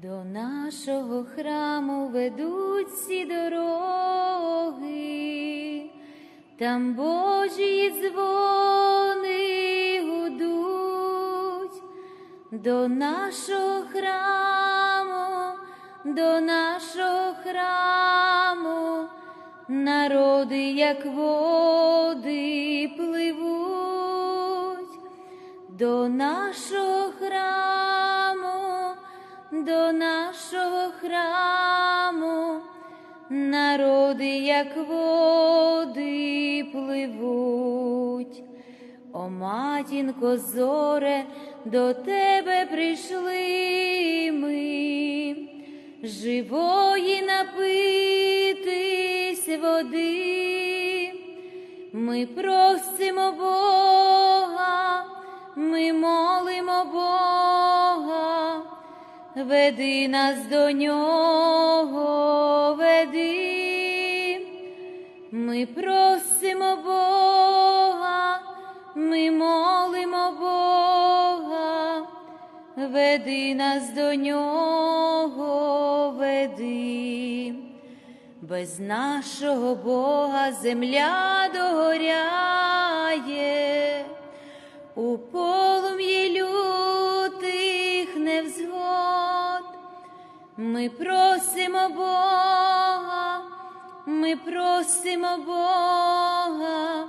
До нашого храму ведуть всі дороги, там Божі дзвони гудуть, до нашого храму, до нашого храму, народи, як води пливуть, до нашого храму, до нашого храму, народи, як води пливуть. О, матінко зоре, до тебе прийшли ми, живої напитись води. Ми просимо Бога, ми молимо Бога, веди нас до нього, веди. Ми просимо Бога, ми молимо Бога, веди нас до нього, веди. Без нашого Бога земля догоряє, Ми просимо Бога, ми просимо Бога,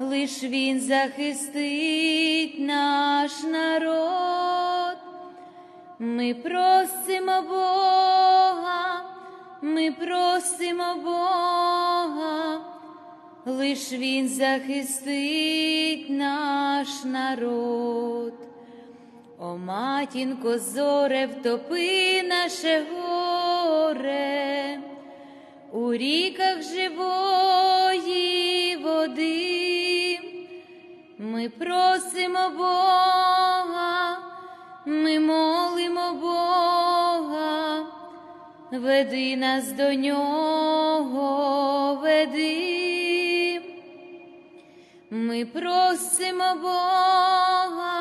лиш Він захистить наш народ. Ми просимо Бога, ми просимо Бога, лиш Він захистить наш народ. О, матінко, зоре, втопи наше горе, у ріках живої води. Ми просимо Бога, ми молимо Бога, веди нас до нього, веди. Ми просимо Бога,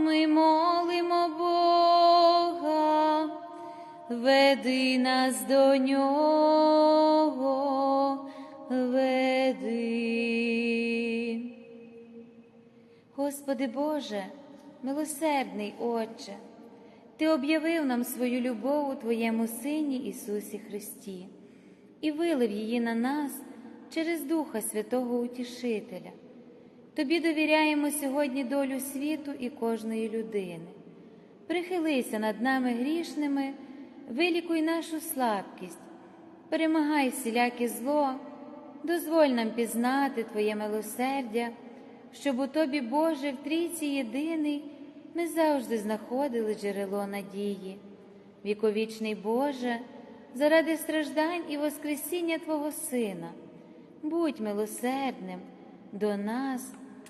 ми молимо Бога, веди нас до нього, веди. Господи Боже, милосердний Отче, Ти об'явив нам свою любов у Твоєму Сині Ісусі Христі і вилив її на нас через Духа Святого Утішителя. Тобі довіряємо сьогодні долю світу і кожної людини. Прихилися над нами грішними, вилікуй нашу слабкість, перемагай всіляке зло, дозволь нам пізнати Твоє милосердя, щоб у Тобі, Боже, в трійці єдиний, ми завжди знаходили джерело надії. Віковічний Боже, заради страждань і Воскресіння Твого Сина, будь милосердним до нас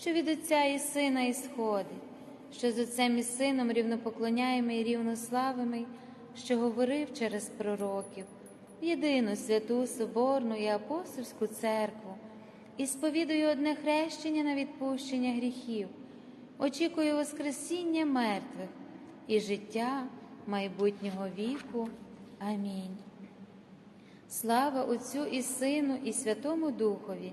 що від Отця і Сина ісходить, що з Отцем і Сином рівнопоклоняємий і рівнославимий, що говорив через пророків, єдину святу Соборну і апостольську церкву, і сповідую одне хрещення на відпущення гріхів, очікую Воскресіння мертвих і життя майбутнього віку. Амінь. Слава Отцю і Сину, і Святому Духові,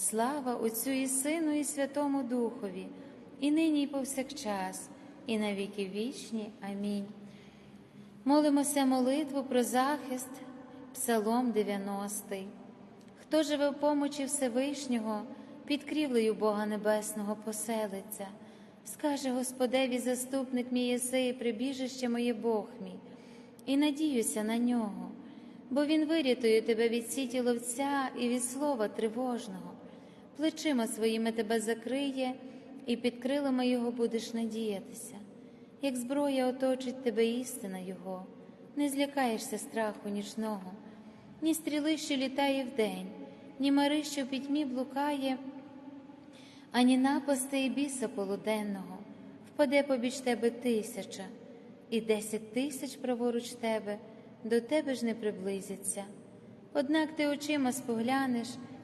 Слава Отцю і Сину, і Святому Духові, і нині, і повсякчас, і на віки вічні. Амінь. Молимося молитву про захист, Псалом 90. Хто живе в помочі Всевишнього, під крівлею Бога Небесного поселиться, скаже Господеві, заступник мій єси, і прибіжище моє Бог мій, і надіюся на нього, бо Він вирятує тебе від сіті ловця і від слова тривожного плечима своїми тебе закриє, і під крилами Його будеш надіятися. Як зброя оточить тебе істина Його, не злякаєшся страху нічного, ні стріли, що літає вдень, ні мари, що пітьмі блукає, ані напасти і біса полуденного, впаде побіч тебе тисяча, і десять тисяч праворуч тебе, до тебе ж не приблизяться. Однак ти очима споглянеш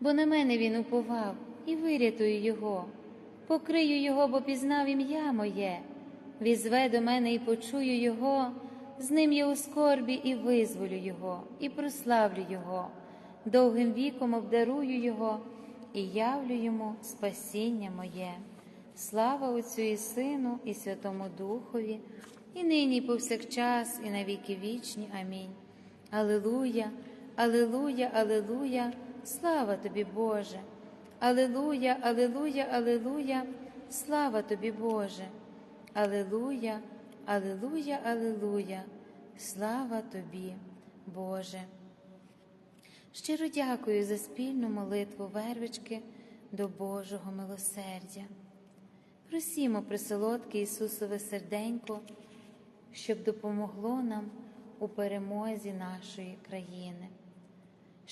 бо на мене він уповав і вирятую його, покрию його, бо пізнав ім'я моє, візве до мене і почую його, з ним я у скорбі і визволю його, і прославлю Його, довгим віком обдарую Його і явлю йому спасіння моє. Слава Отцю і Сину, і Святому Духові, і нині, і повсякчас, і на віки вічні. Амінь. Алилуя, Алилуя, Алилуя. Слава тобі, Боже, Алилуя, Алилуя, Алилуя, слава тобі, Боже, Алилуя, Алилуя, Алилуя, слава тобі, Боже. Щиро дякую за спільну молитву вервички до Божого милосердя. Просімо присолодке Ісусове серденько, щоб допомогло нам у перемозі нашої країни,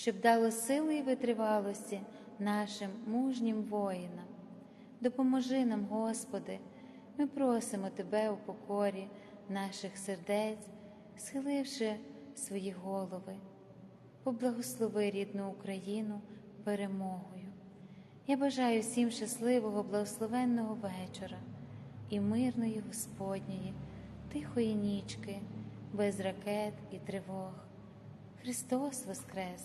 щоб дало сили і витривалості нашим мужнім воїнам. Допоможи нам, Господи, ми просимо Тебе у покорі наших сердець, схиливши свої голови. Поблагослови рідну Україну перемогою. Я бажаю всім щасливого, благословенного вечора і мирної Господньої, тихої нічки, без ракет і тривог. Христос Воскрес,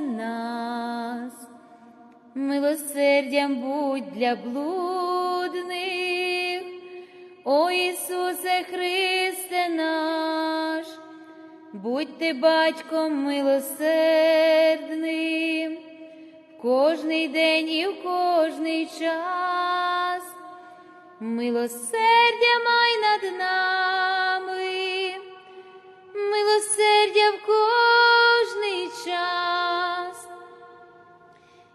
нас, милосердям будь для блудних, о Ісусе Христе наш, будь ти батьком милосердним, кожний день і в кожний час, милосердя май над нами, милосердя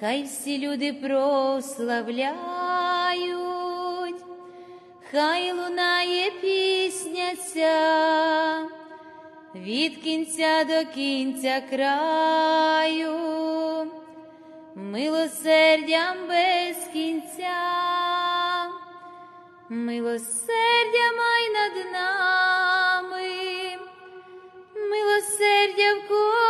хай всі люди прославляють, хай лунає пісня ця. Від кінця до кінця краю, милосердям без кінця, милосердя май над нами. Милосердя в кожний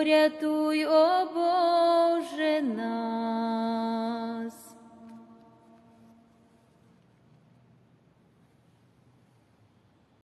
Порятуй, о Боже нас.